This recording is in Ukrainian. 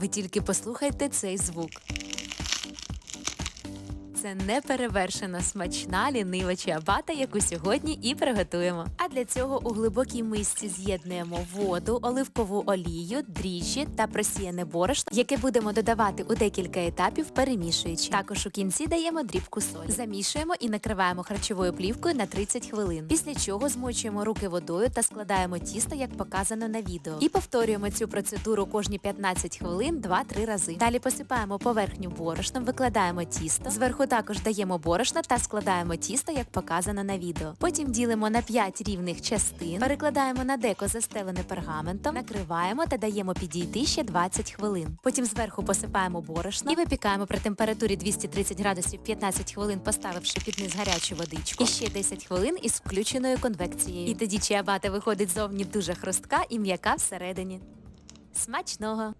Ви тільки послухайте цей звук. Це неперевершена смачна лінива чиабата, яку сьогодні і приготуємо. А для цього у глибокій мисці з'єднуємо воду, оливкову олію, дріжджі та просіяне борошно, яке будемо додавати у декілька етапів, перемішуючи. Також у кінці даємо дрібку солі. Замішуємо і накриваємо харчовою плівкою на 30 хвилин. Після чого змочуємо руки водою та складаємо тісто, як показано на відео. І повторюємо цю процедуру кожні 15 хвилин 2-3 рази. Далі посипаємо поверхню борошном, викладаємо тісто. Зверху також даємо борошно та складаємо тісто, як показано на відео. Потім ділимо на 5 рівних частин, перекладаємо на деко застелене пергаментом, накриваємо та даємо підійти ще 20 хвилин. Потім зверху посипаємо борошно і випікаємо при температурі 230 градусів 15 хвилин, поставивши під низ гарячу водичку. І ще 10 хвилин із включеною конвекцією. І тоді чиабата виходить зовні дуже хрустка і м'яка всередині. Смачного!